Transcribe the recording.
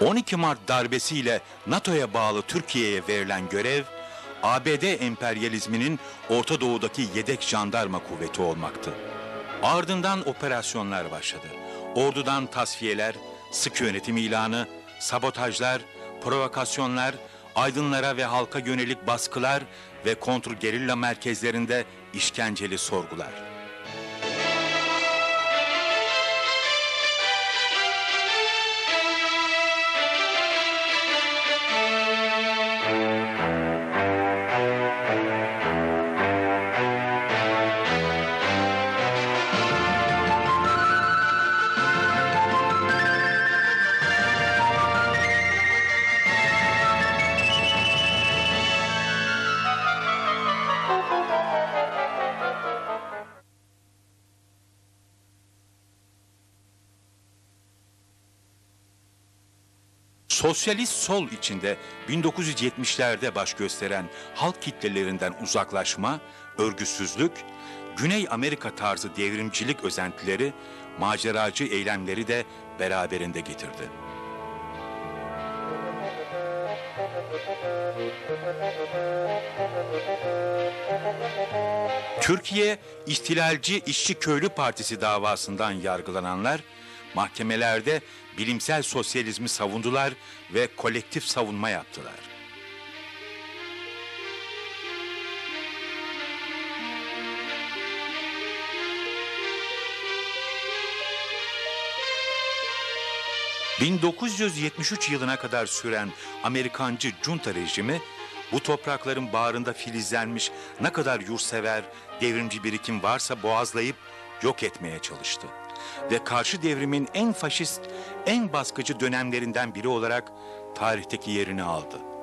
12 Mart darbesiyle NATO'ya bağlı Türkiye'ye verilen görev, ABD emperyalizminin Orta Doğu'daki yedek jandarma kuvveti olmaktı. Ardından operasyonlar başladı. Ordudan tasfiyeler, sıkı yönetim ilanı, sabotajlar, provokasyonlar, aydınlara ve halka yönelik baskılar ve kontrgerilla merkezlerinde işkenceli sorgular. Sosyalist sol içinde 1970'lerde baş gösteren halk kitlelerinden uzaklaşma, örgüsüzlük, Güney Amerika tarzı devrimcilik özentileri, maceracı eylemleri de beraberinde getirdi. Türkiye İhtilalci İşçi Köylü Partisi davasından yargılananlar mahkemelerde bilimsel sosyalizmi savundular ve kolektif savunma yaptılar. ...1973 yılına kadar süren Amerikancı junta rejimi... ...bu toprakların bağrında filizlenmiş ne kadar yurtsever, devrimci birikim varsa boğazlayıp yok etmeye çalıştı. Ve karşı devrimin en faşist, en baskıcı dönemlerinden biri olarak tarihteki yerini aldı.